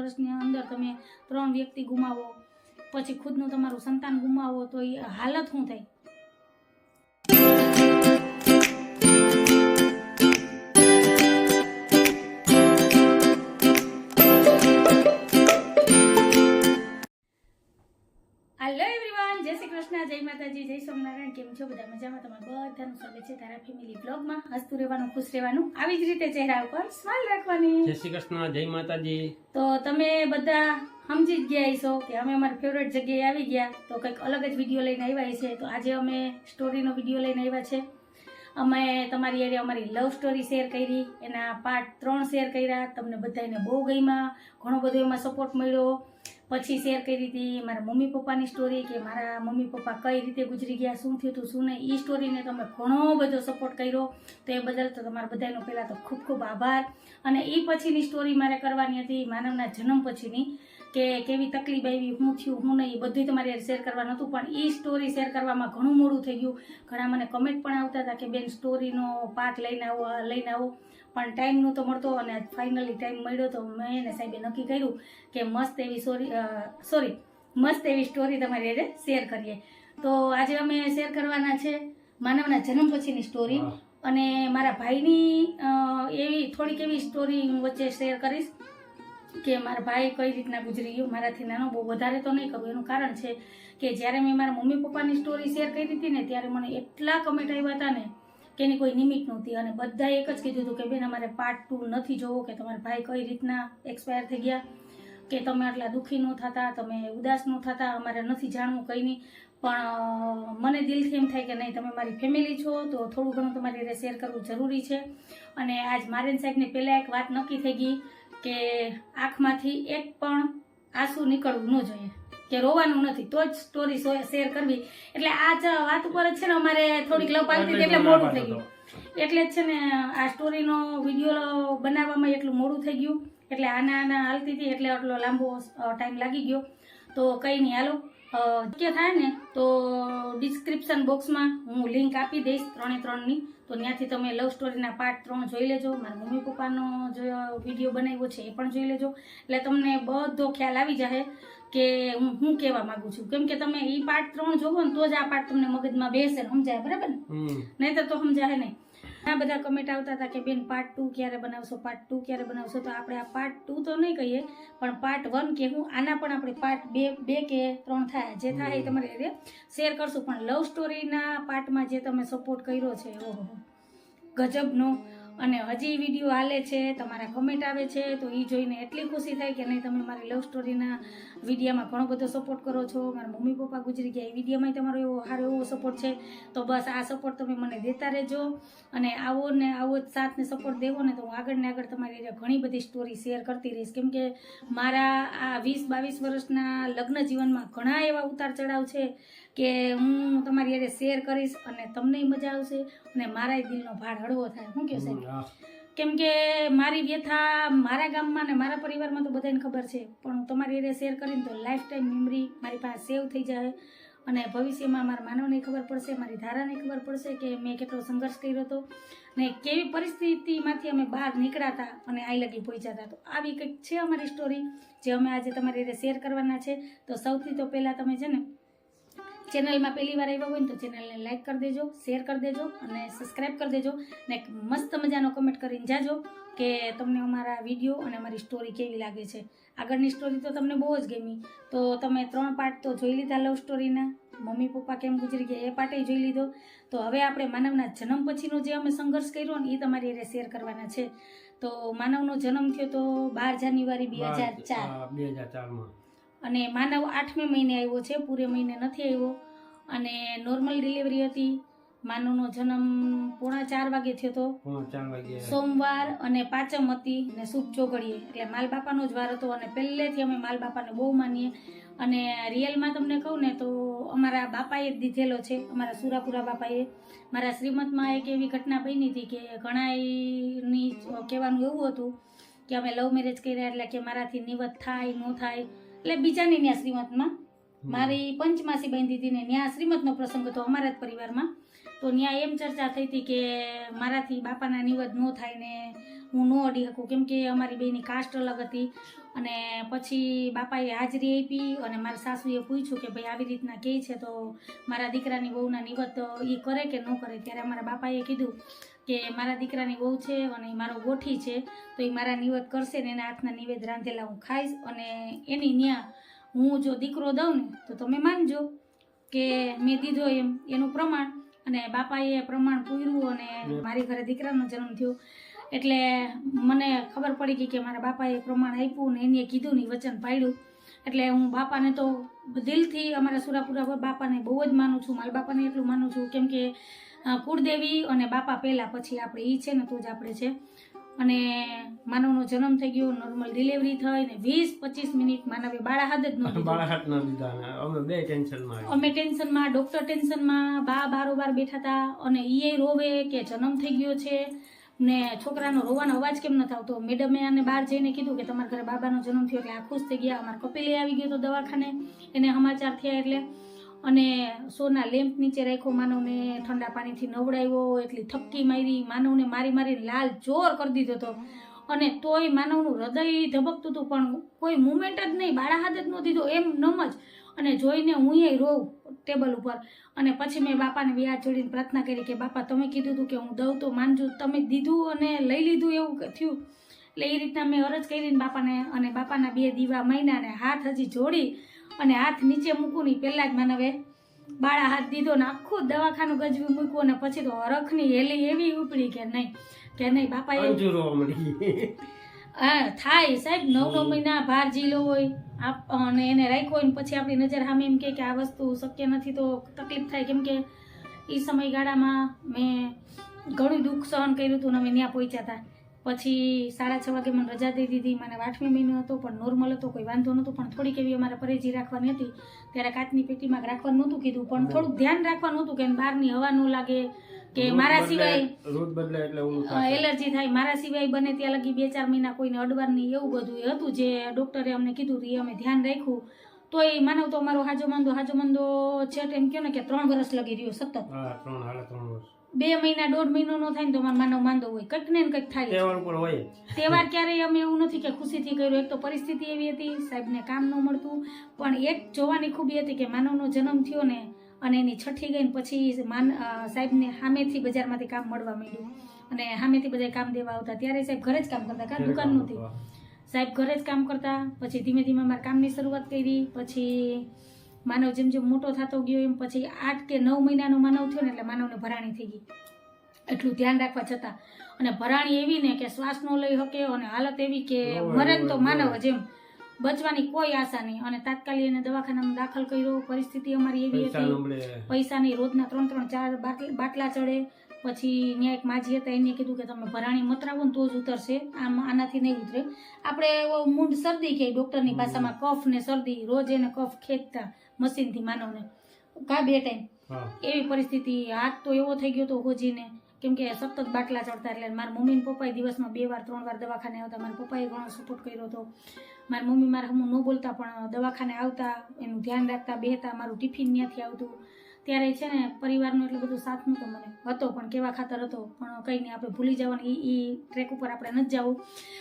વર્ષની અંદર તમે ત્રણ વ્યક્તિ ગુમાવો, પછી ખુદનું તમારું સંતાન ગુમાવો, તો એ હાલત શું થાય કૃષ્ણ જય માતાજી જય સ્વામિનારાયણ કેમ છો? બધા મજામાં? તમારું બધાનું સ્વાગત છે તારા ફેમિલી બ્લોગમાં હસતું રહેવાનું ખુશ રહેવાનું આવી જ રીતે ચહેરા ઉપર સ્માઈલ રાખવાની. જય શ્રી કૃષ્ણ જય માતાજી. તો તમે બધા સમજી જ ગયા છો કે અમે અમારી ફેવરેટ જગ્યાએ આવી ગયા. તો કંઈક અલગ જ વીડિયો લઈને આવ્યા છે તો આજે અમે સ્ટોરીનો વીડિયો લઈને આવ્યા છે. અમે તમારી એરે અમારી લવ સ્ટોરી શેર કરી, એના પાર્ટ ત્રણ શેર કર્યા, તમને બધાને બહુ ગમ્યા, ઘણો બધો એમાં સપોર્ટ મળ્યો. પછી શેર કરી હતી મારા મમ્મી પપ્પાની સ્ટોરી કે મારા મમ્મી પપ્પા કઈ રીતે ગુજરી ગયા, શું થયું હતું શું નહીં એ સ્ટોરીને તમે ઘણો બધો સપોર્ટ કર્યો. તો એ બદલ તો તમારા બધાનો પહેલાં તો ખૂબ ખૂબ આભાર. અને એ પછીની સ્ટોરી મારે કરવાની હતી માનવના જન્મ પછીની. કે કેવી તકલીફ આવી શું થયું હું નહીં એ બધું તમારે શેર કરવાનું હતું. પણ એ સ્ટોરી શેર કરવામાં ઘણું મોડું થઈ ગયું. ઘણા મને કમેન્ટ પણ આવતા હતા કે બેન સ્ટોરીનો પાર્ટ લઈને આવો લઈને આવો. પણ ટાઈમ નહોતો મળતો અને ફાઇનલી ટાઈમ મળ્યો તો મેં એને સાહેબે નક્કી કર્યું કે મસ્ત એવી સોરી સોરી મસ્ત એવી સ્ટોરી તમારી આજે શેર કરીએ. તો આજે અમે શેર કરવાના છે માનવના જન્મ પછીની સ્ટોરી અને મારા ભાઈની એવી થોડીક એવી સ્ટોરી હું વચ્ચે શેર કરીશ. કે મારા ભાઈ કઈ રીતના ગુજરી ગયું? મારાથી નાનો બહુ વધારે તો નહીં કરું એનું કારણ છે કે જ્યારે મેં મારા મમ્મી પપ્પાની સ્ટોરી શેર કરી હતી ને, ત્યારે મને એટલા કમેન્ટ આવ્યા હતા ને કે એની કોઈ નિમિત્ત નહોતી. અને બધા એક જ કીધું હતું કે, બેન, અમારે પાર્ટ ટુ નથી જોવો કે તમારા ભાઈ કઈ રીતના એક્સપાયર થઈ ગયા? કે તમે આટલા દુઃખી ન થતા, તમે ઉદાસ ન થતા, અમારે નથી જાણવું કંઈ નહીં પણ મને દિલથી એમ થાય કે નહીં, તમે મારી ફેમિલી છો, તો થોડું ઘણું તમારી રીતે શેર કરવું જરૂરી છે. અને આજ મારેન સાહેબને પહેલાં એક વાત નક્કી થઈ ગઈ કે આંખમાંથી એક પણ આંસુ નીકળવું ન જોઈએ, કે રોવાનું નથી, તો જ સ્ટોરી શેર કરવી. એટલે આ જ વાત ઉપર જ છે ને અમારે થોડીક લપ આવી એટલે મોડું થઈ ગયું. એટલે જ છે ને આ સ્ટોરીનો વીડિયો બનાવવામાં એટલું મોડું થઈ ગયું. એટલે આના આના હાલતી હતી એટલે આટલો લાંબો ટાઈમ લાગી ગયો. તો કંઈ નહીં, હાલો. શક્ય થાય ને તો ડિસ્ક્રિપ્શન બોક્સમાં હું લિંક આપી દઈશ ત્રણે ત્રણની. તો ત્યાંથી તમે લવ સ્ટોરીના પાર્ટ ત્રણ જોઈ લેજો. મારા મમ્મી પપ્પાનો જે વીડિયો બનાવ્યો છે એ પણ જોઈ લેજો. એટલે તમને બધો ખ્યાલ આવી જશે કે હું હું કહેવા માંગુ છું. કેમ કે તમે એ પાર્ટ ત્રણ જોવો ને તો જ આ પાર્ટ તમને મગજમાં બેસે સમજાય બરાબર ને? નહીં તો સમજાય નહીં. આ બધા કમેન્ટ આવતા હતા કે, બેન પાર્ટ ટુ ક્યારે બનાવશો? પાર્ટ ટુ ક્યારે બનાવશો? તો આપણે આ પાર્ટ ટુ તો નહીં કહીએ, પણ પાર્ટ વન કે હું, આના પણ આપણે પાર્ટ બે બે કે ત્રણ થાય. જે થાય એ તમારે એ શેર કરશું. પણ લવ સ્ટોરીના પાર્ટમાં જે તમે સપોર્ટ કર્યો છે, ઓહો, ગજબનો અને હજી વીડિયો હાલે છે, તમારા કમેન્ટ આવે છે, તો એ જોઈને એટલી ખુશી થાય કે નહીં તમે મારી લવ સ્ટોરીના વિડીયામાં ઘણો બધો સપોર્ટ કરો છો. મારા મમ્મી પપ્પા ગુજરી ગયા એ વિડીયોમાં તમારો એવો સારો એવો સપોર્ટ છે. તો બસ આ સપોર્ટ તમે મને દેતા રહેજો અને આવો ને આવો જ સાથને સપોર્ટ દેવો ને તો હું આગળ ને આગળ તમારી ઘણી બધી સ્ટોરી શેર કરતી રહીશ. કેમ કે મારા આ વીસ બાવીસ વર્ષના લગ્ન જીવનમાં ઘણા એવા ઉતાર ચઢાવ છે. કે હું તમારી યારે શેર કરીશ અને તમને મજા આવશે અને મારાય દિલનો ભાર હળવો થાય. શું કહો સાહેબ. કેમ કે મારી વ્યથા મારા ગામમાં ને મારા પરિવારમાં તો બધાને ખબર છે પણ હું તમારી હારે શેર કરીને તો લાઈફ ટાઈમ મેમરી મારી પાસે સેવ થઈ જાય અને ભવિષ્યમાં મારા માનવને ખબર પડશે મારી ધારાને ખબર પડશે કે મેં કેટલો સંઘર્ષ કર્યો હતો ને કેવી પરિસ્થિતિમાંથી અમે બહાર નીકળ્યા હતા અને આઈ લગી પહોંચ્યા હતા તો આવી કંઈક છે અમારી સ્ટોરી જે અમે આજે તમારી રીતે શેર કરવાના છે. તો સૌથી તો પહેલાં તમે છે ને ચેનલમાં પહેલી વાર આવ્યા હોય ને તો ચેનલને લાઇક કરી દેજો શેર કરી દેજો અને સબસ્ક્રાઈબ કરી દેજો ને એક મસ્ત મજાનો કમેન્ટ કરીને જાજો કે તમને અમારા વીડિયો અને અમારી સ્ટોરી કેવી લાગે છે. આગળની સ્ટોરી તો તમને બહુ જ ગમી. તો તમે ત્રણ પાર્ટ તો જોઈ લીધા લવ સ્ટોરીના મમ્મી, પપ્પા કેમ ગુજરી ગયા એ પાર્ટે જોઈ લીધો. તો હવે આપણે માનવના જન્મ પછીનો જે અમે સંઘર્ષ કર્યો ને એ તમારી એ શેર કરવાના છે. તો માનવનો જન્મ થયો તો બાર જાન્યુઆરી બે હજાર ચાર. બે હજાર ચારમાં. અને માનવ આઠમે મહિને આવ્યો છે પૂરે મહિને નથી આવ્યો. અને નોર્મલ ડિલિવરી હતી. માનવનો જન્મ પોણા ચાર વાગે થયો હતો. સોમવાર અને પાંચમ હતી ને શુભ ચોગડીએ. એટલે માલ બાપાનો જ વાર હતો અને પહેલેથી અમે માલ બાપાને બહુ માનીએ. અને રિયલમાં તમને કહું ને તો અમારા બાપાએ જ દીધેલો છે. અમારા સુરાપુરા બાપાએ. મારા શ્રીમતમાં એક એવી ઘટના બની હતી કે ઘણાની કહેવાનું એવું હતું કે અમે લવ મેરેજ કર્યા એટલે કે મારાથી નિવત થાય ન થાય. એટલે બીજાની ન્યા શ્રીમતમાં. મારી પંચમાસી બહેન દીધી ને ન્યા શ્રીમતનો પ્રસંગ હતો અમારા જ પરિવારમાં. તો ન્યા એમ ચર્ચા થઈ હતી કે મારાથી બાપાના નિવદ ન થાય ને હું ન અડી શકું. કેમ કે અમારી બેની કાસ્ટ અલગ હતી. અને પછી બાપાએ હાજરી આપી અને મારા સાસુએ પૂછ્યું કે ભાઈ આવી રીતના કહે છે તો મારા દીકરાની વહુના નિવત એ કરે કે ન કરે? ત્યારે અમારા બાપાએ કીધું કે મારા દીકરાની વહુ છે અને મારો ગોઠી છે, તો એ મારા નિવેદ કરશે ને એના હાથના નિવેદ રાંધેલા હું ખાઈશ અને એની ન્યા હું જો દીકરો દઉં ને, તો તમે માનજો કે મેં દીધો એમ, એનું પ્રમાણ. અને બાપાએ પ્રમાણ પૂર્યું અને મારી ઘરે દીકરાનો જન્મ થયો. એટલે મને ખબર પડી ગઈ કે મારા બાપાએ પ્રમાણ આપ્યું ને એને કીધું ને વચન પાડ્યું. એટલે હું બાપાને તો દિલથી અમારા સુરાપુરા બાપાને બહુ જ માનું છું. મારા બાપાને એટલું માનું છું, કેમ કે કુળદેવી અને બાપા પહેલાં પછી આપણે એ છે ને તો જ આપણે છે. અને માનવનો જન્મ થઈ ગયો નોર્મલ ડિલિવરી થઈ ને વીસ પચીસ મિનિટ માનવે બાળા હાથ જ ન દીધું ન ના દીધા અમે બે ટેન્શનમાં અમે ટેન્શનમાં ડૉક્ટર ટેન્શનમાં બા બારોબાર બેઠા હતા અને એ રોવે કે જન્મ થઈ ગયો છે ને છોકરાનો રોવાનો અવાજ કેમ ન આવતો? મેડમે આને બહાર જઈને કીધું કે તમારા ઘરે બાબાનો જન્મ થયો એટલે આ ખુશ થઈ ગયા અમારા કપિલે આવી ગયો તો દવાખાને. એને સમાચાર થયા એટલે અને સોના લેમ્પ નીચે રાખ્યો, માનવને ઠંડા પાણીથી નવડાવ્યો, એટલી થપકી મારી, માનવને મારી મારી લાલ જોર કરી દીધો હતો. અને તોય માનવનું હૃદય ધબકતું હતું, પણ કોઈ મુમેન્ટ જ નહીં, બાળા હાથ જ ન એમ નમ જ. અને જોઈને હું એ રોઉં ટેબલ ઉપર. અને પછી મેં બાપાને વ્યાજ જોડીને પ્રાર્થના કરી કે, બાપા, તમે કીધું હતું કે હું દઉં તો માનજો, તમે દીધું અને લઈ લીધું એવું થયું. એટલે એ રીતના મેં અરજ કરીને બાપાને અને બાપાના બે દીવા મહિનાને હાથ હજી જોડી અને હાથ નીચે મૂકું નહીં પહેલાં જ માનવે બાળા હાથ દીધો ને આખું દવાખાનું ગજવી મૂક્યું અને પછી તો હરખની હેલી એવી ઉપડી કે નહીં કે નહીં બાપા એ હા થાય સાહેબ નવ નવ મહિના ભાર ઝીલો હોય આપ અને એને રાખ્યો હોય ને પછી આપણી નજર સામે એમ કે કે આ વસ્તુ શક્ય નથી તો તકલીફ થાય કેમ કે એ સમયગાળામાં મેં ઘણું દુઃખ સહન કર્યું હતું ને અમે ત્યાં પહોંચ્યા હતા. પછી સાડા છ વાગે મને રજા દઈ દીધી. મને આઠમી મહિનો હતો પણ નોર્મલ હતો કોઈ વાંધો નહોતો. પણ થોડીક એવી અમારે પરેજી રાખવાની હતી. ત્યારે કાચની પેટીમાં રાખવાનું નહોતું કીધું પણ થોડુંક ધ્યાન રાખવાનું હતું કે બહારની હવા ન લાગે કે મારા સિવાય એલર્જી થાય. મારા સિવાય બને ત્યાં લગી બે ચાર મહિના કોઈને અડવાર નહીં એવું બધું એ હતું જે ડૉક્ટરે અમને કીધું એ અમે ધ્યાન રાખ્યું. તો એ માનવ તો અમારો હાજો મંદો હાજો મંદો છે એમ કહો ને કે ત્રણ વર્ષ લગી રહ્યો સતત. ત્રણ વર્ષ બે મહિના દોઢ મહિનો ન થાય ને તો મારો માનવ માંદો હોય. કંઈક ને કંઈક થાય તહેવાર ઉપર હોય તહેવાર ક્યારેય અમે એવું નથી કે ખુશીથી કર્યું. એક તો પરિસ્થિતિ એવી હતી સાહેબને કામ ન મળતું. પણ એક જોવાની ખૂબી હતી કે માનવનો જન્મ થયો ને અને એની છઠ્ઠી ગઈ ને પછી માન સાહેબને સામેથી બજારમાંથી કામ મળવા માંડ્યું. અને સામેથી બધા કામ દેવા આવતા. ત્યારે સાહેબ ઘરે જ કામ કરતા કારણ દુકાન નહોતી. સાહેબ ઘરે જ કામ કરતા. પછી ધીમે ધીમે મારા કામની શરૂઆત કરી. પછી માનવ જેમ જેમ મોટો થતો ગયો એમ પછી આઠ કે નવ મહિનાનો માનવ થયો ને એટલે માનવને ભરાણી થઈ ગઈ. એટલું ધ્યાન રાખવા છતાં. અને ભરાણી એવી ને કે શ્વાસ ન લઈ શકે અને હાલત એવી કે મરે તો માનવ. જ એમ બચવાની કોઈ આશા નહીં. અને તાત્કાલિક એને દવાખાનામાં દાખલ કર્યો. પરિસ્થિતિ અમારી એવી પૈસા હતી. નબળે. પૈસાની રોજના ત્રણ ત્રણ ચાર બાટલ- બાટલા ચડે. પછી ત્યાં એક માજી હતા એને કીધું કે તમે ભરાણી મતરાવો ને તો જ ઉતરશે. આમ આનાથી નહીં ઉતરે. આપણે મૂંઢ શરદી કે ડૉક્ટરની ભાષામાં કફ ને શરદી. રોજ એને કફ ખેંચતા. મશીનથી માનવને. કા બે ટાઈમ. એવી પરિસ્થિતિ હાથ તો એવો થઈ ગયો હતો હોજીને કેમ કે સતત બાટલા ચડતા એટલે મારા મમ્મી ને પપ્પાએ દિવસમાં બે વાર ત્રણ વાર દવાખાને આવતા. મારા પપ્પાએ ઘણો સપોર્ટ કર્યો હતો. મારી મમ્મી મારા હું ન બોલતા પણ દવાખાને આવતા એનું ધ્યાન રાખતા બેહતા મારું ટિફિન ત્યાંથી આવતું. ત્યારે છે ને પરિવારનો એટલો બધો સાથ નહોતો મને. હતો પણ કેવા ખાતર હતો. પણ કંઈ નહીં આપણે ભૂલી જવાનું. એ ટ્રેક ઉપર આપણે નથી જવું.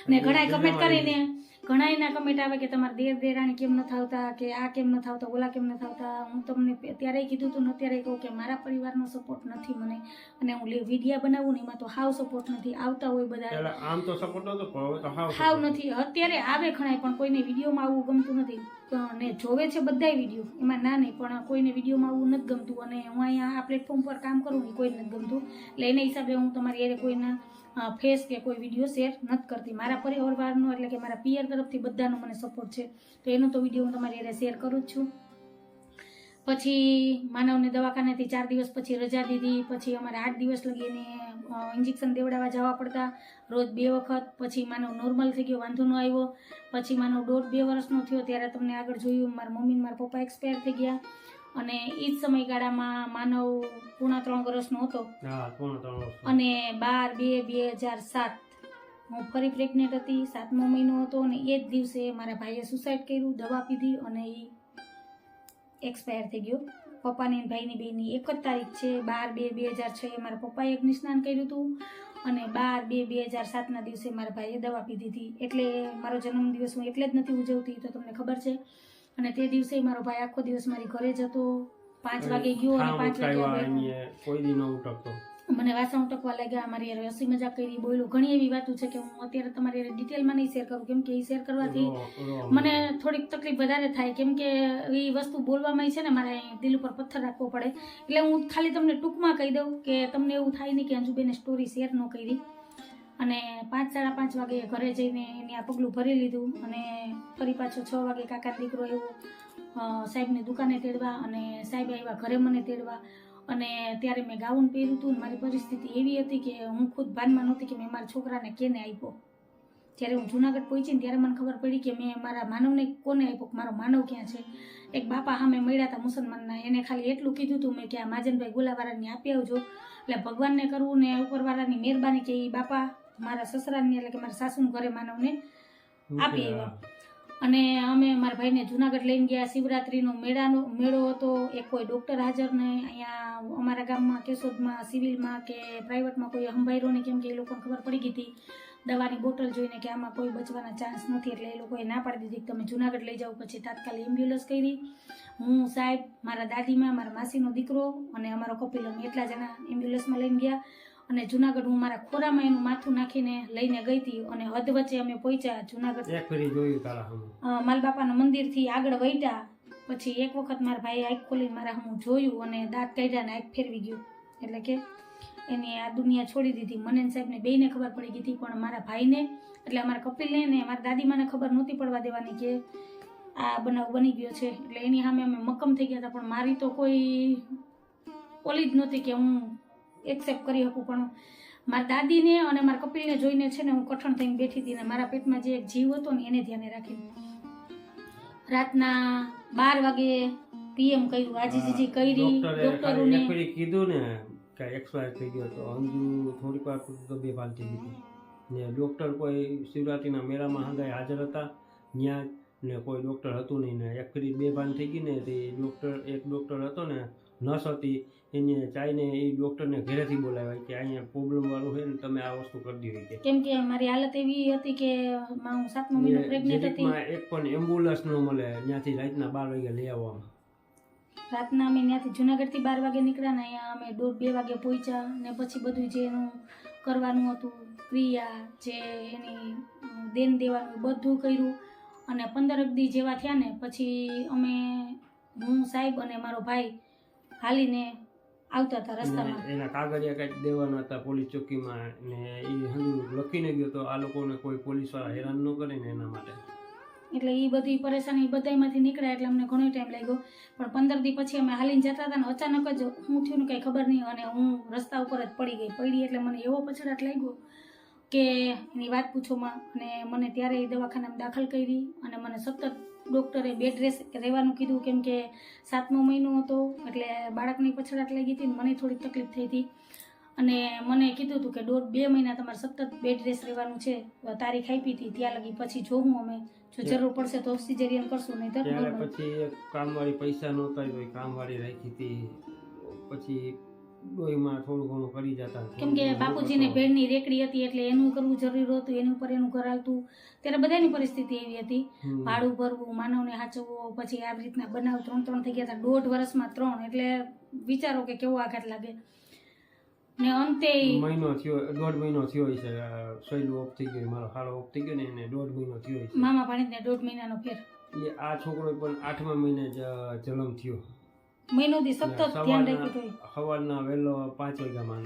ને ઘણાય કમેન્ટ કરીને ઘણા એના કમેન્ટ આવે કે તમારા દેર દેરાણી કેમ ન થાવતા કે આ કેમ ન આવતા ઓલા કેમ ન થાવતા. હું તમને અત્યારે કીધું હતું ને અત્યારે કહું કે મારા પરિવારનો સપોર્ટ નથી મને. અને હું વિડીયા બનાવું ને એમાં તો હાવ સપોર્ટ નથી. આવતા હોય બધા. આમ તો સપોર્ટ પણ હવે નથી. અત્યારે આવે ખણાય પણ કોઈને વિડીયોમાં આવવું ગમતું નથી. ને જોવે છે બધાય વીડિયો. એમાં ના નહીં પણ કોઈને વિડીયોમાં આવવું નથી ગમતું. અને હું અહીંયા આ પ્લેટફોર્મ પર કામ કરું ને કોઈ નથી ગમતું. એટલે એના હિસાબે હું તમારી એરે કોઈના ફેસ કે કોઈ વીડિયો શેર નથી કરતી. મારા પરિવારનો એટલે કે મારા પિયર તરફથી બધાનો મને સપોર્ટ છે. તો એનો તો વીડિયો હું તમારી એરે શેર કરું જ છું. પછી માનવને દવાખાનેથી ચાર દિવસ પછી રજા દીધી. પછી અમારે આઠ દિવસ લગી એને ઇન્જેક્શન દેવડાવવા જવા પડતા. રોજ બે વખત. પછી માનવ નોર્મલ થઈ ગયો, વાંધો ન આવ્યો. પછી માનવ દોઢ બે વર્ષનો થયો, ત્યારે તમને આગળ જોયું, મારા મમ્મી મારા પપ્પા એક્સપાયર થઈ ગયા. અને એ જ સમયગાળામાં માનવ પૂણા ત્રણ વર્ષનો હતો. અને બાર બે બે હજાર સાત. હું ફરી પ્રેગ્નેન્ટ હતી સાતમો મહિનો હતો અને એ જ દિવસે મારા ભાઈએ સુસાઇડ કર્યું દવા પીધી અને એ એક્સપાયર થઈ ગયો. પપ્પાની ભાઈની બેની એક જ તારીખ છે બાર બે બે હજાર છ એ મારા પપ્પાએ અગ્નિસ્નાન કર્યું હતું અને બાર બે બે હજાર સાતના દિવસે મારા ભાઈએ દવા પીધી હતી. એટલે મારો જન્મદિવસ હું એટલે જ નથી ઉજવતી તો તમને ખબર છે. અને તે દિવસે મારો ભાઈ આખો દિવસ મારી ઘરે જતો. હતો પાંચ વાગે ગયો અને પાંચ વાગે કોઈ દી ન મને વાસણ ટકવા લાગ્યા મારી યાર હસી મજાક કરી બોલું ઘણી એવી વાતો છે કે હું અત્યારે તમારી ડિટેલમાં નહીં શેર કરું કેમ કે એ શેર કરવાથી મને થોડીક તકલીફ વધારે થાય કેમ કે એ વસ્તુ બોલવામાં છે ને મારે દિલ ઉપર પથ્થર રાખવો પડે. એટલે હું ખાલી તમને ટૂંકમાં કહી દઉં કે તમને એવું થાય નહીં કે અંજુબેને સ્ટોરી શેર ન કરી. અને પાંચ, સાડા પાંચ વાગે ઘરે જઈને એની આ પગલું ભરી લીધું અને ફરી પાછો છ વાગે કાકા દીકરો એવો સાહેબની દુકાને તેડવા અને સાહેબ આવ્યા ઘરે મને તેડવા. અને ત્યારે મેં ગાઉન પહેર્યું હતું મારી પરિસ્થિતિ એવી હતી કે હું ખુદ ભાનમાં નહોતી કે મેં મારા છોકરાને કેને આપ્યો. જ્યારે હું જુનાગઢ પહોંચી ને ત્યારે મને ખબર પડી કે મેં મારા માનવને કોને આપ્યો મારો માનવ ક્યાં છે? એક બાપા સામે મળ્યા હતા મુસલમાનના, એને ખાલી એટલું કીધું હતું મેં કે આ માજનભાઈ ગોલાવાળાને આપી આવજો. એટલે ભગવાનને કરવું ને ઉપરવાળાની મહેરબાની કે એ બાપા મારા સસરાની એટલે કે મારા સાસુને ઘરે માનવને આપી આવ્યા. અને અમે મારા ભાઈને જુનાગઢ લઈને ગયા શિવરાત્રિનો મેળાનો મેળો હતો. એક કોઈ ડૉક્ટર હાજર નહીં. અહીંયા અમારા ગામમાં કેશોદમાં સિવિલમાં કે પ્રાઇવેટમાં કોઈ હંભાઈરો નહીં કેમ કે એ લોકોને ખબર પડી ગઈ હતી. દવાની બોટલ જોઈને કે આમાં કોઈ બચવાના ચાન્સ નથી એટલે એ લોકોએ ના પાડી દીધી કે તમે જુનાગઢ લઈ જાઓ. પછી તાત્કાલિક એમ્બ્યુલન્સ કરી. હું સાહેબ મારા દાદીમાં મારા માસીનો દીકરો અને અમારો કપિલ અમે એટલા જણા એમ્બ્યુલન્સમાં લઈને ગયા. અને જુનાગઢ હું મારા ખોરામાં એનું માથું નાખીને લઈને ગઈ હતી અને હદ વચ્ચે અમે પહોંચ્યા જુનાગઢ. માલ માલબાપાના મંદિરથી આગળ વહીટા પછી એક વખત મારા ભાઈએ આંખ ખોલીને મારા હું જોયું અને દાંત કાઢ્યા ને આંખ ફેરવી ગયું. એટલે કે એને આ દુનિયા છોડી દીધી. મને સાહેબને બેયને ખબર પડી ગઈ હતી પણ મારા ભાઈને એટલે અમારા કપિલને ને મારા દાદીમાને ખબર નહોતી પડવા દેવાની કે આ બનાવ બની ગયો છે. એટલે એની સામે અમે મક્કમ થઈ ગયા હતા પણ મારી તો કોઈ ઓલી જ નહોતી કે હું એક્સેપ્ટ કરી શકું પણ મારા દાદીને અને મારા કપિલને જોઈને છે ને હું કઠણ થઈને બેઠી હતી ને મારા પેટમાં જે એક જીવ હતો ને એને ધ્યાને રાખીને રાતના બાર વાગે પીએમ કર્યું આજીજીજી કરી ડોક્ટરોને કીધું ને કે એક્સપાયર થઈ ગયો તો અંજુ થોડીક વાર તો બેભાન થઈ ગઈ ને ડૉક્ટર કોઈ શિવરાત્રીના મેળામાં હંગાઈ હાજર હતા ત્યાં ને કોઈ ડૉક્ટર હતું નહીં ને એક બે ભાન થઈ ગઈ ને તે ડૉક્ટર એક ડૉક્ટર હતો ને નર્સ હતી એને ચાઈને એ ડૉક્ટરને ઘરેથી બોલાવ્યા કે અહીંયા પ્રોબ્લેમ વાળું હોય ને તમે આ વસ્તુ કરી દીધી કે. કેમ કે મારી હાલત એવી હતી કે માં હું સાતમો મહિનો પ્રેગ્નેન્ટ હતી. એક પણ એમ્બ્યુલન્સ ન મળે ત્યાંથી રાતના બાર વાગે લઈ આવવામાં. રાતના અમે ત્યાંથી જુનાગઢથી બાર વાગે નીકળ્યા ને અહીંયા અમે દોઢ બે વાગે પહોંચ્યા ને પછી બધું જે એનું કરવાનું હતું ક્રિયા જે એની દેન દેવાનું બધું કર્યું અને પંદર દી જેવા થયા ને પછી અમે હું સાહેબ અને મારો ભાઈ હાલીને આવતા હતા રસ્તામાં. એના કાગળિયા કંઈક દેવાના હતા પોલીસ ચોકીમાં ને એ હજુ લખીને ગયો તો આ લોકોને કોઈ પોલીસવાળા હેરાન ન કરે ને એના માટે. એટલે એ બધી પરેશાની બધામાંથી નીકળ્યા એટલે અમને ઘણો ટાઈમ લાગ્યો. પણ પંદર દી પછી અમે હાલીને જતા હતા ને અચાનક જ હું થયું ને કંઈ ખબર નહીં અને હું રસ્તા ઉપર જ પડી ગઈ. પડી એટલે મને એવો પછડાટ લાગ્યો કે એની વાત પૂછોમાં. અને મને ત્યારે એ દવાખાનામાં દાખલ કરી અને મને સતત ડૉક્ટરે બેડ રેસ્ટ રહેવાનું કીધું કેમ કે સાતમો મહિનો હતો એટલે બાળકની પછડાટ લાગી હતી મને થોડીક તકલીફ થઈ હતી. અને મને કીધું હતું કે દોઢ બે મહિના તમારે સતત બેડ રેસ્ટ રહેવાનું છે તારીખ આપી હતી ત્યાં લગી પછી જોવું અમે જો જરૂર પડશે તો સિઝેરિયન કરશું નહીં તો પછી કામવાળી પૈસા નહોતા કામવાળી રાખી હતી. પછી ડોહીમાં થોડું ઘણું કરી જતા કેમ કે બાપુજીને ભેડની રેકડી હતી એટલે એનું કરવું જરૂરી હતું એની ઉપર એનું ઘર હાલતું. ત્યારે બધાની પરિસ્થિતિ એવી હતી. ભાડું ભરવું માનવને સાચવવો પછી આવી રીતના બનાવ ત્રણ ત્રણ થઈ ગયા હતા. દોઢ વર્ષમાં ત્રણ એટલે વિચારો કે કેવો આઘાત લાગે. ને અંતે મહિનો થયો દોઢ મહિનો થયો છે સહેલું ઓફ થઈ ગયું મારો હારો ઓફ થઈ ગયો ને એને દોઢ મહિનો થયો છે મામા ભાણીને દોઢ મહિનાનો ફેર. એ આ છોકરો પણ આઠમા મહિને જ જન્મ થયો. મહિનો દી સતત ધ્યાન રાખ્યું તો સવારના વહેલો પાંચ વાગ્યામાં.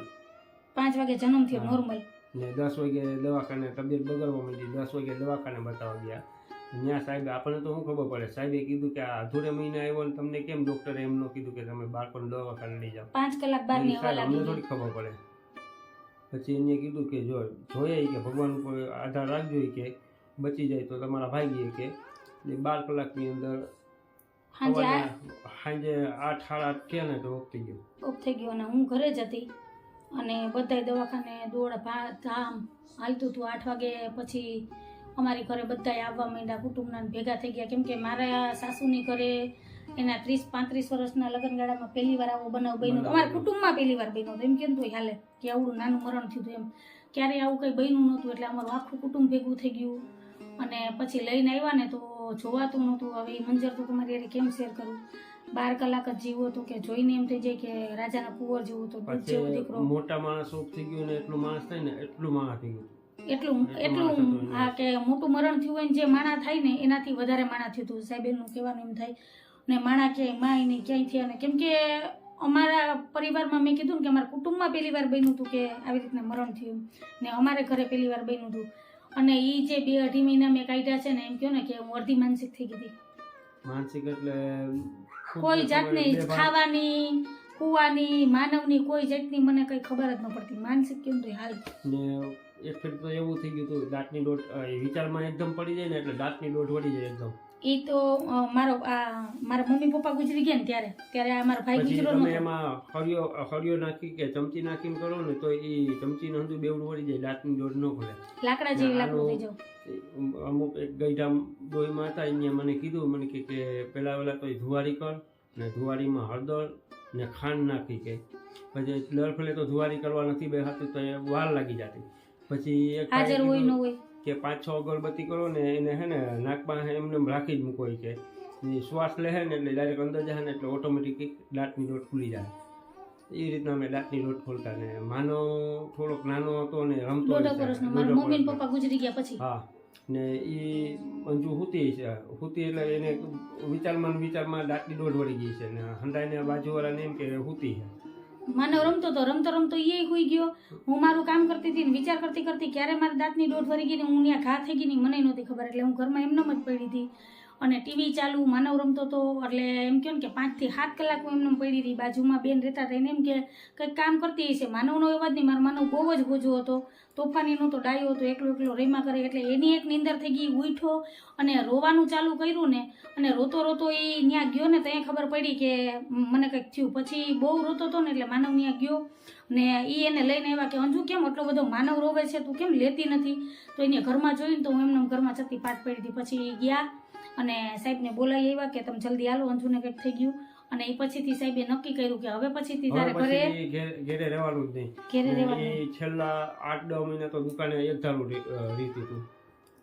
પાંચ વાગે જન્મ થયો નોર્મલ ને દસ વાગે દવાખાને તબિયત બગડવા માંડી દસ વાગે દવાખાને બતાવવા ગયા. ત્યાં સાહેબ આપણને તો શું ખબર પડે? સાહેબે કીધું કે આ અધૂરે મહિને આવ્યો ને તમને કેમ ડોક્ટરે એમ ન કીધું કે તમે બાળકોને દવાખાને લઈ જાઓ? પાંચ કલાક હવા અમને લાગી થોડી ખબર પડે. પછી એને કીધું કે જો જોઈએ કે ભગવાન ઉપર આધાર રાખજો કે બચી જાય તો તમારા ભાગીએ કે. બાર કલાકની અંદર સાંજે સાંજે આઠ સાડા આઠ થયા ને તો ઓફ થઈ ગયો. ઓફ થઈ ગયો અને હું ઘરે જ હતી. અને બધાય દવાખાને દોડ ભા ધામ હાલતું હતું. આઠ વાગે પછી અમારી ઘરે બધાય આવવા માંડ્યા કુટુંબના ભેગા થઈ ગયા. કેમ કે મારા સાસુની ઘરે એના ત્રીસ પાંત્રીસ વર્ષના લગ્નગાળામાં પહેલી વાર આવો બનાવ બન્યો. અમારા કુટુંબમાં પહેલી વાર બન્યો હતો. એમ કેમ તો હાલે? કે આવડું નાનું મરણ થયું હતું એમ. ક્યારેય આવું કંઈ બન્યું નહોતું એટલે અમારું આખું કુટુંબ ભેગું થઈ ગયું. અને પછી લઈને આવ્યા ને તો જોવાતું નહોતું. હવે એ મંજર તો તમારી હારે કેમ શેર કરું? બાર કલાક જ જીવો તો કે જોઈને એમ થઈ જાય કે રાજાના કુંવર જેવું તો દૂધ જેવો દીકરો. મોટા માણસ ઓફ થઈ ગયું ને એટલું માણસ થાય ને એટલું માણસ થઈ ગયું. એટલું એટલું હા કે મોટું મરણ થયું હોય ને જે માણા થાય ને એનાથી વધારે માણા થયું હતું. સાહેબ એનું કહેવાનું એમ થાય. ને માણા ક્યાંય માય નહીં ક્યાંય થયા ને. કેમ કે અમારા પરિવારમાં મેં કીધું ને કે અમારા કુટુંબમાં પહેલી વાર બન્યું હતું કે આવી રીતના મરણ થયું. ને અમારે ઘરે પહેલી વાર બન્યું હતું. અને એ જે બે અઢી મહિના મેં કાઢ્યા છે ને એમ કહો ને કે હું અડધી માનસિક થઈ ગઈ માનસિક એટલે કોઈ જાતની ખાવાની કુવાની માનવની કોઈ જાતની મને કઈ ખબર જ ન પડતી. માનસિક કેમ તો હાલ? ને એક ફેર તો એવું થઈ ગયું હતું દાંતની દોઢ વિચારમાં એકદમ પડી જાય ને એટલે દાંતની દોઢ વળી જાય એકદમ. એ તો મારો આ મારા મમ્મી પપ્પા ગુજરી ગયા ને ત્યારે ત્યારે આ મારો ભાઈ ગુજરો તમે એમાં હળિયો હળિયો નાખી કે ચમચી નાખીને કરો ને તો એ ચમચીનું હંધું બેવડું વળી જાય દાંતની દોઢ ન ખોલે. લાકડા જેવી લાકડું થઈ જાવ. અમુક એક ગઈઢા ડોહીમાં હતા અહીંયા મને કીધું મને કે કે પહેલાં પહેલાં તો ધુવારી કર ને ધુવારીમાં હળદર ને ખાંડ નાખી કે. પછી દર ફેલે તો ધુવારી કરવા નથી બે હાથે તો વાર લાગી જતી. પછી એક હાજર હોય ન હોય. કે પાંચ છ અગરબત્તી કરો ને એને હે ને નાકમાં એમને એમ રાખી જ મૂકો કે શ્વાસ લે ને એટલે ડાયરેક્ટ અંદર જાય ને એટલે ઓટોમેટિક દાંતની ડોટ ખુલી જાય. એ રીતના અમે દાંતની ડોટ ખોલતા ને માનો થોડોક નાનો હતો ને રમતો મમ્મી પપ્પા ગુજરી ગયા પછી. હા. ને એ અંજુ હુતી છે. હુતી એટલે એને વિચારમાં વિચારમાં દાંતની દોઢ વળી ગઈ છે ને હંડાઈને બાજુવાળાને એમ કે હુતી છે. માનવ રમતો તો રમતો રમતો એ હોઈ ગયો. હું મારું કામ કરતી હતી ને વિચાર કરતી કરતી ક્યારે મારી દાંતની દોઢ ફરી ગઈ ને હું ત્યાં ઘા થઈ ગઈ ને મને નહોતી ખબર. એટલે હું ઘરમાં એમને જ પડી હતી. અને ટીવી ચાલુ, માનવ રમતો હતો એટલે એમ કહો ને કે પાંચથી સાત કલાક હું એમને પડી હતી. બાજુમાં બેન રહેતા હતા એમ કે કંઈક કામ કરતી હશે. માનવનો અવાજ નહીં, મારો માનવ બહુ જ ગોજો હતો. તોફાની નહોતો, ડાયો હતો, એકલો એકલો રેમા કરે. એટલે એની એક નીંદર થઈ ગઈ ઉઠો અને રોવાનું ચાલુ કર્યું ને, અને રોતો રોતો એ ત્યાં ગયો ને, તો એ ખબર પડી કે મને કંઈક થયું. પછી બહુ રોતો હતો ને, એટલે માનવ ત્યાં ગયો ને એ એને લઈને આવ્યા કે, અંજુ, કેમ આટલો બધો માનવ રોવે છે? તું કેમ લેતી નથી? તો એને ઘરમાં જોઈને તો હું એમને ઘરમાં જતી પાટ પડી હતી. પછી ગયા અને સાહેબને બોલાવી આવ્યા કે તમે જલ્દી આલો અંજુને કંઈક થઈ ગયું. અને એ પછીથી સાહેબે નક્કી કર્યું કે હવે પછીથી તારે ઘરે ઘેરે રહેવાનું જ ઘેરે નહીં રહેવાનું એ છેલ્લા આઠ દસ મહિના તો દુકાને એક રી- રીતી હતું.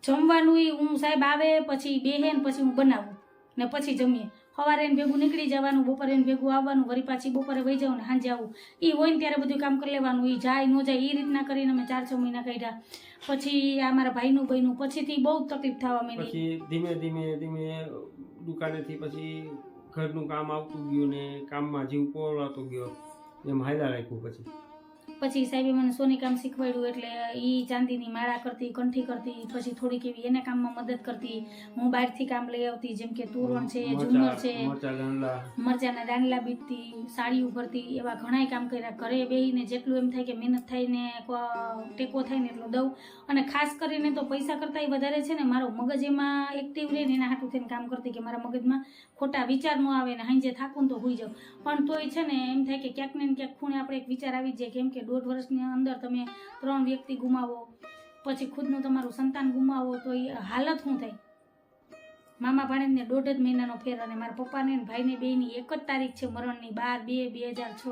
જમવાનું હું સાહેબ આવે પછી બેહે ને પછી હું બનાવું. ને પછી જમીએ. સવારે એને ભેગું નીકળી જવાનું, બપોરે એને ભેગું આવવાનું, વળી પાછી બપોરે વહી જવું ને સાંજે આવું. એ હોય ને ત્યારે બધું કામ કરી લેવાનું એ જાય ન જાય એ રીતના કરીને અમે ચાર છ મહિના કાઢ્યા. પછી આ મારા ભાઈનું બહેનું પછીથી બહુ તકલીફ થવા માંડી. ધીમે ધીમે ધીમે દુકાનેથી પછી ઘરનું કામ આવતું ગયું ને કામમાં જીવ પોળાતો ગયો, એમ હાયલા રાખ્યું પછી. પછી સાહેબે મને સોની કામ શીખવાડ્યું એટલે એ ચાંદીની માળા કરતી કંઠી કરતી પછી થોડીક એવી એને કામમાં મદદ કરતી. હું બહારથી કામ લઈ આવતી જેમ કે તોરણ છે ઝુમર છે મરચાના દાંડલા બીટતી સાડી ઉભરતી એવા ઘણાય કામ કર્યા. ઘરે બેહીને જેટલું એમ થાય કે મહેનત થાય ને ટેકો થાય ને એટલું દઉં. અને ખાસ કરીને તો પૈસા કરતાં વધારે છે ને મારો મગજ એમાં એક્ટિવ રહે ને એના હાટું થઈને કામ કરતી કે મારા મગજમાં ખોટા વિચાર ન આવે ને હાંજે થાકું તો હોઈ જાઉં. પણ તોય છે ને એમ થાય કે ક્યાંક ને ક્યાંક ખૂણે આપણે એક વિચાર આવી જાય કેમ કે દોઢ વર્ષની અંદર તમે ત્રણ વ્યક્તિ ગુમાવો, પછી ખુદનું તમારું સંતાન ગુમાવો, તો એ હાલત શું થાય મામા ભાણેજને દોઢ જ મહિનાનો ફેર અને મારા પપ્પાને ભાઈને બેની એક જ તારીખ છે મરણની, બાર બે બે હજાર છ.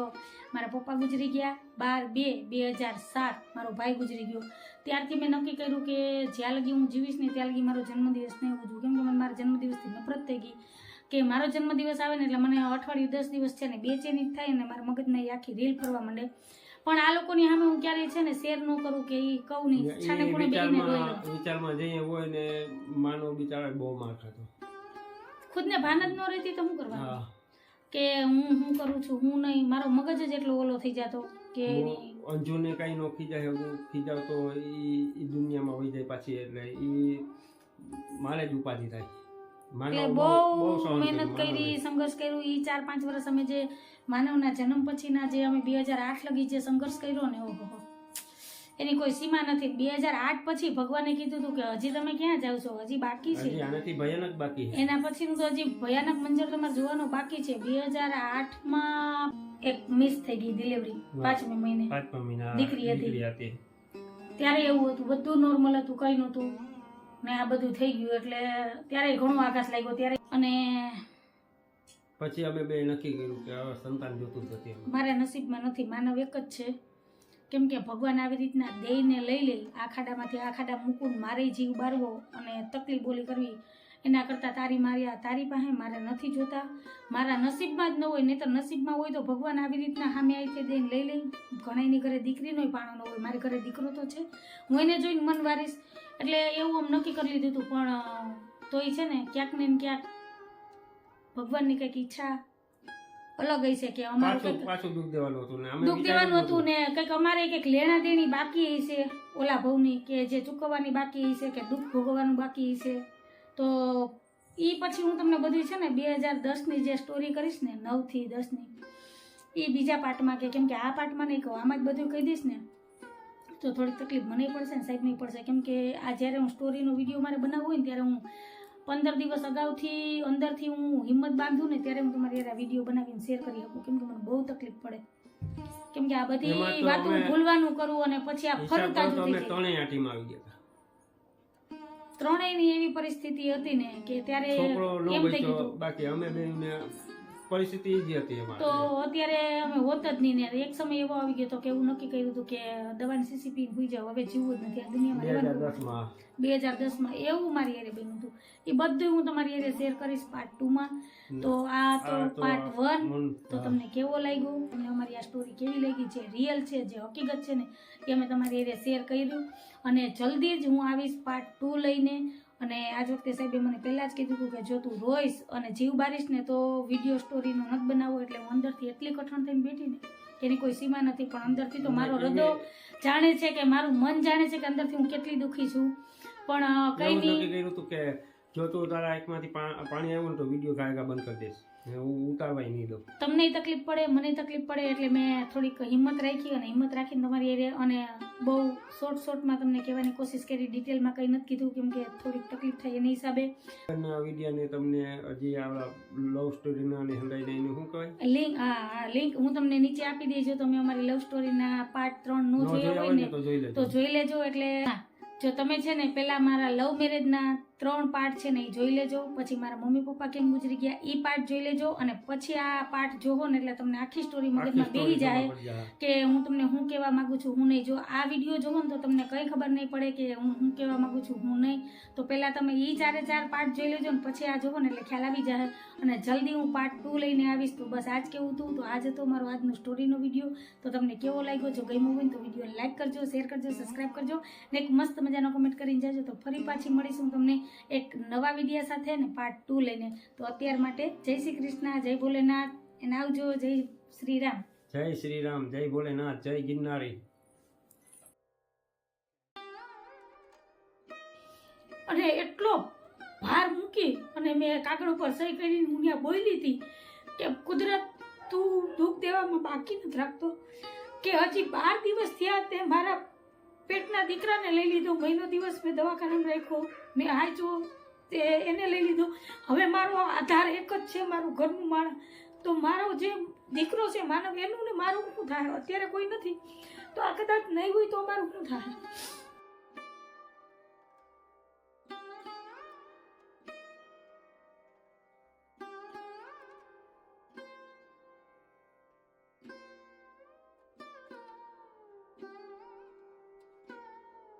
મારા પપ્પા ગુજરી ગયા, બાર બે બે હજાર સાત મારો ભાઈ ગુજરી ગયો. ત્યારથી મેં નક્કી કર્યું કે જ્યાં લગી હું જીવીશ ને ત્યાં લગી મારો જન્મદિવસ નહીં ઉજવું કેમ કે મને મારા જન્મદિવસથી નફરત થઈ ગઈ કે મારો જન્મદિવસ આવે ને એટલે મને અઠવાડિયું દસ દિવસ છે ને બેચેની જ થાય ને મારા મગજમાં આખી રીલ ફરવા માંડે. પણ આ લોકોની સામે હું ક્યારેય છે ને શેર ન કરું કે એ કહું નહીં. છાને એ ખૂણે બેહીને રોઈ વિચારમાં જઈએ હોય ને માનો બિચારા બહુ માર ખાતો ખુદને ભાન જ ન રહેતી તો શું કરવાનું? કે હું હું કરું છું હું નહીં મારો મગજ જ એટલો ઓલો થઈ જતો કે અંજુને કઈ નો ખીજાય હું ખીજાવતો ઈ દુનિયામાં વહી જાય પાછી એટલે એ મારે જ ઉપાધિ થાય. એટલે બહુ મહેનત કરી સંઘર્ષ કર્યું. એ ચાર પાંચ વર્ષ અમે જે માનવના જન્મ પછીના જે અમે બે હજાર આઠ લગી જે સંઘર્ષ કર્યો ને ઓહો એની કોઈ સીમા નથી. બે હજાર આઠ પછી ભગવાને કીધું હતું કે હજી તમે ક્યાં જાવ છો? હજી બાકી છે. આનાથી ભયાનક બાકી એના પછીનું તો હજી ભયાનક મંજર તમારે જોવાનું બાકી છે. બે હજાર આઠમાં એક મિસ થઈ ગઈ ડિલિવરી પાંચમી મહિને. પાંચમા મહિના દીકરી હતી. ત્યારે એવું હતું. બધું નોર્મલ હતું કઈ નહોતું. ને આ બધું થઈ ગયું એટલે ત્યારે ઘણું આકાશ લાગ્યો ત્યારે. અને પછી અમે બે નક્કી કર્યું કે હવે સંતાન જોતું નથી મારા નસીબમાં નથી માનવ એક જ છે. કેમ કે ભગવાન આવી રીતના દેઈને લઈ લે આ ખાડામાંથી આ ખાડા મૂકું મારે જીવ બારવો અને તકલીફ બોલી કરવી એના કરતાં તારી મારી આ તારી પાસે મારે નથી જોતા. મારા નસીબમાં જ ન હોય નહીતર નસીબમાં હોય તો ભગવાન આવી રીતના સામે આવી તે લઈ લઈ ઘણાની ઘરે દીકરીનો પાણો ન હોય મારી ઘરે દીકરો તો છે. હું એને જોઈને મન વારીશ. એટલે એવું આમ નક્કી કરી લીધું હતું પણ તોય છે ને ક્યાંક ને ક્યાંક ભગવાનની કંઈક ઈચ્છા અલગ હશે કે અમારું પાછું કંઈક દુઃખ દેવાનું હતું ને દુઃખ દેવાનું હતું ને કંઈક અમારે કંઈક લેણા દેણી બાકી હશે ઓલા ભાવની કે જે ચૂકવવાની બાકી હશે કે દુઃખ ભોગવવાનું બાકી હશે. તો એ પછી હું તમને બધું છે ને બે હજાર દસની જે સ્ટોરી કરીશ ને નવથી દસની એ બીજા પાર્ટમાં કે કેમ કે આ પાર્ટમાં નહીં કહું આમાં જ બધું કહી દઈશ ને. તો થોડીક તકલીફ મને પડશે ને સાહેબ નહીં પડશે. કેમ કે આ જ્યારે હું સ્ટોરીનો વીડિયો મારે બનાવવો હોય ને ત્યારે હું પંદર દિવસ અગાઉથી અંદરથી હું હિંમત બાંધું ને ત્યારે હું તમારી આ વીડિયો બનાવીને શેર કરી શકું. કેમ કે મને બહુ તકલીફ પડે. કેમ કે આ બધી વાતો ભૂલવાનું કરું અને પછી આ ફરું તાજું થઈ જાય. ત્રણેયની એવી પરિસ્થિતિ હતી ને કે ત્યારે એમ થઈ ગયું બાકી અમે બેને પરિસ્થિતિ જ હતી તો અત્યારે અમે હોત જ નહીં ને. એક સમય એવો આવી ગયો તો કે એવું નક્કી કર્યું હતું કે દવાની સીસી પી ભૂઈ જાવ. હવે જીવવું જ નથી. આ દુનિયામાં બે હજાર દસમાં એવું મારી હારે બન્યું હતું. એ બધું હું તમારી હારે શેર કરીશ પાર્ટ ટુમાં તો આ તો આ તો પાર્ટ વન તો તમને કેવો લાગ્યો? તમને અમારી આ સ્ટોરી કેવી લાગી? જે રિયલ છે જે હકીકત છે ને એ અમે તમારી હારે શેર કર્યું. અને જલ્દી જ હું આવીશ પાર્ટ ટુ લઈને. અને આજ વખતે સાહેબે મને પહેલાં જ કીધું હતું કે જો તું રોઈશ અને જીવ બારીશ ને તો વીડિયો સ્ટોરીનો નથી બનાવો એટલે હું અંદરથી એટલી કઠણ થઈને બેઠી ને એની કોઈ સીમા નથી પણ અંદરથી તો મારો હૃદય જાણે છે કે મારું મન જાણે છે કે અંદરથી હું કેટલી દુઃખી છું. પણ કઈ નહીં કે જો તું તારા એકમાંથી પાણી આવ્યું તો વીડિયો ગાયગા બંધ કરી દઈશ. હું ઉતારવાય નહીં દઉં. તમને તકલીફ પડે મને તકલીફ પડે એટલે મેં થોડીક હિંમત રાખી અને હિંમત રાખીને તમારી એરે અને બહુ શોર્ટ શોર્ટમાં તમને કહેવાની કોશિશ કરી ડિટેલમાં કંઈ નથી કીધું કેમ કે થોડીક તકલીફ થાય એની હિસાબે. ના વિડીયોને તમને હજી આ લવ સ્ટોરીના અને હંડાઈ લઈને શું કહેવાય? લિંક હા લિંક હું તમને નીચે આપી દેજો તમે અમારી લવ સ્ટોરીના પાર્ટ ત્રણ નો જોયા હોય ને તો જોઈ લેજો. એટલે જો તમે છે ને પેલા મારા લવ મેરેજના ત્રણ પાર્ટ છે ને એ જોઈ લેજો. પછી મારા મમ્મી પપ્પા કેમ ગુજરી ગયા એ પાર્ટ જોઈ લેજો અને પછી આ પાર્ટ જોવો ને એટલે તમને આખી સ્ટોરી મગજમાં બેહી જાય. કે હું તમને હું કહેવા માંગુ છું હું નહીં. જો આ વીડિયો જોવો ને તો તમને કંઈ ખબર નહીં પડે કે હું હું કહેવા માંગુ છું હું નહીં. તો પહેલાં તમે એ ચારે ચાર પાર્ટ જોઈ લેજો ને પછી આ જોવો ને એટલે ખ્યાલ આવી જાય. અને જલ્દી હું પાર્ટ ટુ લઈને આવીશ તો બસ આજ કેવું હતું. તો આજ હતો મારો આજનો સ્ટોરીનો વીડિયો તો તમને કેવો લાગ્યો? જો ગમ્યો હોય તો વીડિયો લાઈક કરજો શેર કરજો સબસ્ક્રાઈબ કરજો. ને એક મસ્ત મજાનો કમેન્ટ કરીને જાજો. તો ફરી પાછી મળીશું તમને એક નવા વિડીયા સાથે ને પાર્ટ ટુ લઈને. તો અત્યાર માટે જય શ્રી કૃષ્ણ જય ભોલેનાથ અને આવજો જય શ્રી રામ જય શ્રી રામ જય ભોલેનાથ જય ગિરનારી. અને એટલો ભાર મૂકી અને મેં કાગળ ઉપર સહી કરીને હું ત્યાં બોલી હતી કે કુદરત તું દુઃખ દેવામાં બાકી નથી રાખતો. કે હજી બાર દિવસ થયા તે મારા પેટના દીકરાને લઈ લીધો, મહિનો દિવસ મેં દવાખાનામાં રાખ્યો, મેં હાચો તે એને લઈ લીધો. હવે મારો આધાર એક જ છે, મારું ઘરનું માળ. તો મારો જે દીકરો છે, માનવ, એનું ને મારું શું થાય? અત્યારે કોઈ નથી. તો આ કદાચ નહીં હોય તો મારું શું થાય?